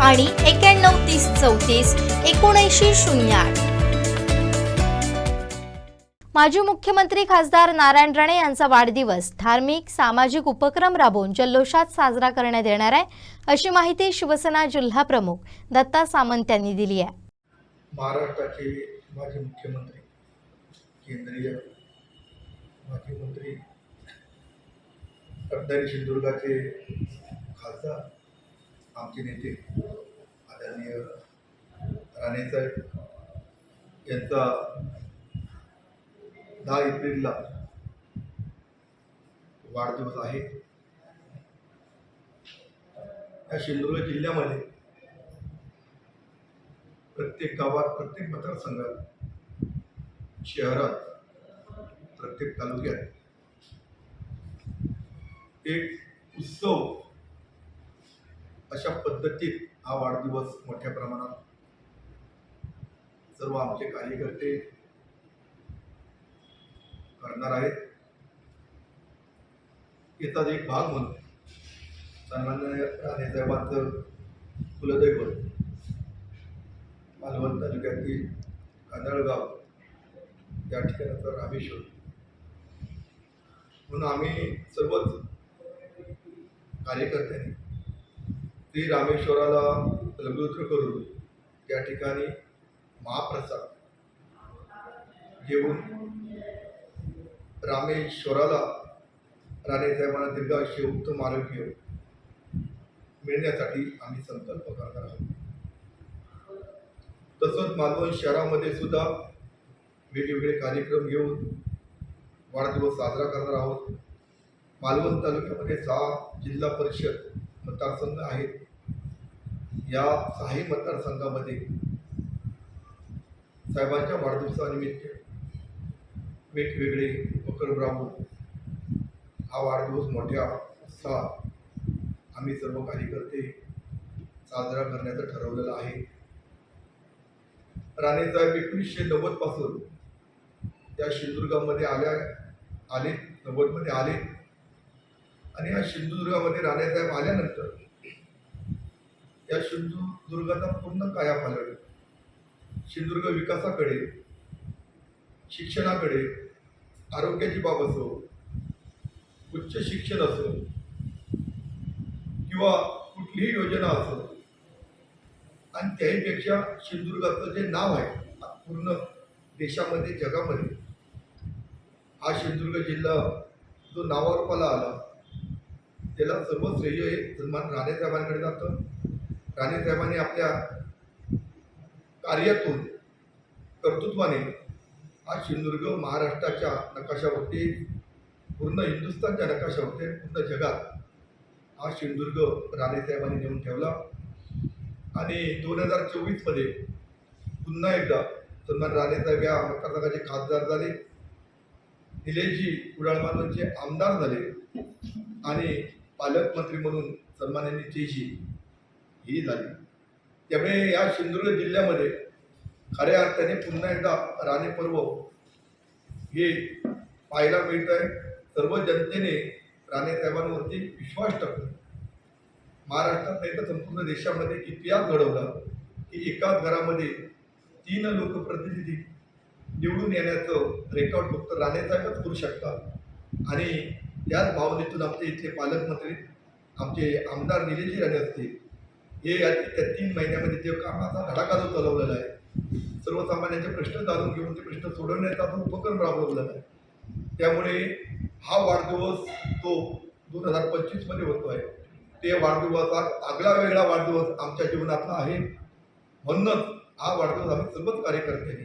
आणि एक्याण्णव तीस चौतीस एकोणऐंशी शून्य आठ. माजी मुख्यमंत्री खासदार नारायण राणे यांचा वाढदिवस धार्मिक सामाजिक उपक्रम राबवून जल्लोषात साजरा करण्यात येणार आहे अशी माहिती शिवसेना जिल्हा प्रमुख दत्ता सामंत यांनी दिली आहे. महाराष्ट्राचे माजी मुख्यमंत्री केंद्रीय माजी मंत्री रत्नागिरी सिंधुदुर्गाचे खासदार आमचे नेते आदरणीय राणेसाहेब यांचा दहा एप्रिलला वाढदिवस आहे. या सिंधुदुर्ग जिल्ह्यामध्ये प्रत्येक गावात प्रत्येक मतदारसंघात शहरात प्रत्येक तालुक्यात एक उत्सव अशा पद्धतीत हा वाढदिवस मोठ्या प्रमाणात सर्व आमचे कार्यकर्ते करणार आहेत. येतात एक भाग म्हणून सन्मान्य राणेसाहेबांचं कुलदैवत मालवण तालुक्यातील कांदळगाव त्या ठिकाणाचा रामेश्वर. म्हणून आम्ही सर्वच कार्यकर्त्यांनी श्री रामेश्वराला लघुत्र करून त्या ठिकाणी महाप्रसाद घेऊन रामेश्वराला राणेसाहेबांना दीर्घायुष्य उत्तम आरोग्य मिळण्यासाठी आम्ही संकल्प करणार आहोत. तसंच मालवण शहरामध्ये सुद्धा वेगवेगळे कार्यक्रम घेऊन वाढदिवस साजरा करणार आहोत. मालवण तालुक्यामध्ये सहा जिल्हा परिषद मतदारसंघ आहेत. या सहाही मतदारसंघामध्ये साहेबांच्या वाढदिवसानिमित्त वेगवेगळे उपक्रम राबवून हा वाढदिवस मोठ्या उत्साहात आम्ही सर्व कार्यकर्ते साजरा करण्याचं ठरवलेलं आहे. राणेसाहेब एकोणीसशे नव्वदपासून त्या सिंधुदुर्गामध्ये आल्या आले नव्वदमध्ये आले. आणि या सिंधुदुर्गामध्ये राणेसाहेब आल्यानंतर या सिंधुदुर्गाचा पूर्ण कायापालट सिंधुदुर्ग विकासाकडे शिक्षणाकडे आरोग्याची बाब असो उच्च शिक्षण असो किंवा कुठलीही योजना असो आणि त्याहीपेक्षा सिंधुदुर्गाचं जे नाव आहे पूर्ण देशामध्ये जगामध्ये हा सिंधुदुर्ग जिल्हा जो नावारूपाला आला त्याला सर्व श्रेय हे सन्मान राणेसाहेबांकडे जातं. राणेसाहेबांनी आपल्या कार्यातून कर्तृत्वाने हा सिंधुदुर्ग महाराष्ट्राच्या नकाशावरती पूर्ण हिंदुस्थानच्या नकाशावरती पूर्ण जगात हा सिंधुदुर्ग राणेसाहेबांनी नेऊन ठेवला. आणि दोन हजार चोवीसमध्ये पुन्हा एकदा सन्मान राणेसाहेब या मतदारसंघाचे खासदार झाले. निलेशजी कुडाळमानूरचे आमदार झाले आणि पालकमंत्री म्हणून सन्माननीय चेशी ही झाली. त्यामुळे या सिंधुदुर्ग जिल्ह्यामध्ये खऱ्या अर्थाने पुन्हा एकदा राणे पर्व हे पाहायला मिळत आहे सर्व जनतेने राणेसाहेबांवरती विश्वास टाकतो महाराष्ट्रात नाही तर संपूर्ण देशामध्ये इतिहास घडवला की एकाच घरामध्ये तीन लोकप्रतिनिधी निवडून येण्याचं रेकॉर्ड फक्त राणेसाहेबच करू शकतात. आणि याच भावनेतून आमचे इथले पालकमंत्री आमचे आमदार निलेशजी राणे असतील हे या त्या तीन महिन्यामध्ये जे कामाचा धडाका जो चालवलेला आहे सर्वसामान्यांचे प्रश्न जाणून घेऊन ते प्रश्न सोडवण्याचा जो उपक्रम राबवलेला आहे त्यामुळे हा वाढदिवस तो दोन हजार पंचवीसमध्ये होतो आहे ते वाढदिवसात आगळा वेगळा वाढदिवस आमच्या जीवनातला आहे. म्हणूनच हा वाढदिवस आम्ही सर्वच कार्यकर्त्यांनी